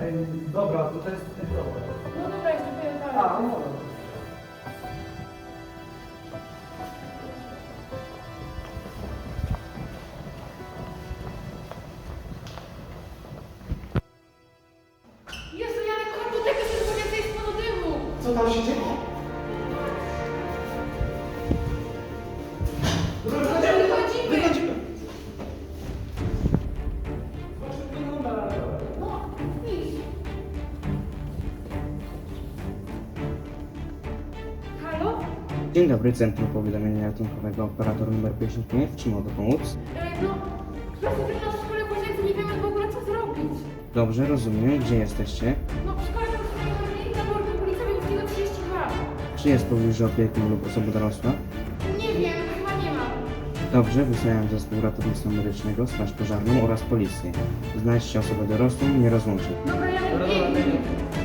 Ej, Dobra, to to jest ten problem. No dobra, jeszcze powiem dalej. A, no. Jezu, Janek, kończ tego, że jest więcej spodu dymu! Co tam się dzieje? Dzień dobry, Centrum Powiadamiania Ratunkowego, operator numer 55. Czy mogę pomóc? E, no, profesor nas w szkole łazience nie wiemy w ogóle co zrobić. Dobrze, rozumiem. Gdzie jesteście? No, w szkole sobie na borku ulica Wielkiego 32. Czy jest pobliżu opiekun lub osoba dorosła? Nie wiem, chyba nie ma. Dobrze, wysyłam zespół ratownictwa medycznego, straż pożarną oraz policję. Znajdźcie osobę dorosłą, nie rozłączyć. Dobra, Janek, Dobra, dobra,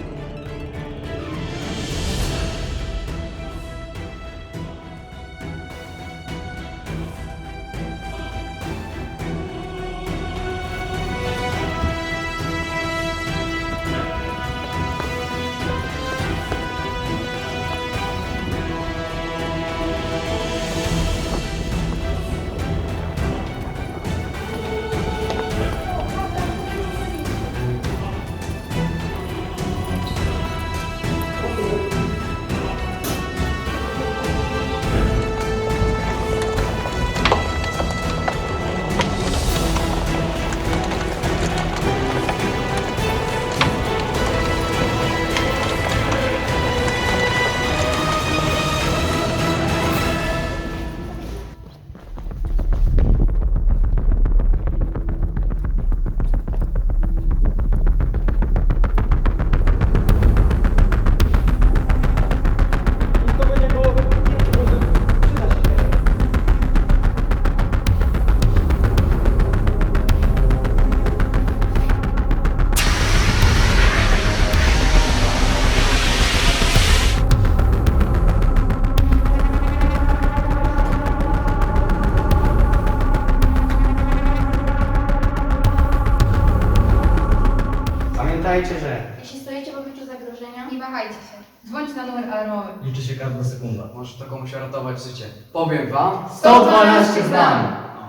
Pamiętajcie, że... Jeśli stojecie w obliczu zagrożenia, nie wahajcie się. Dzwońcie na numer alarmowy. Liczy się każda sekunda. Może to komuś ratować życie. Powiem wam, 112 znam.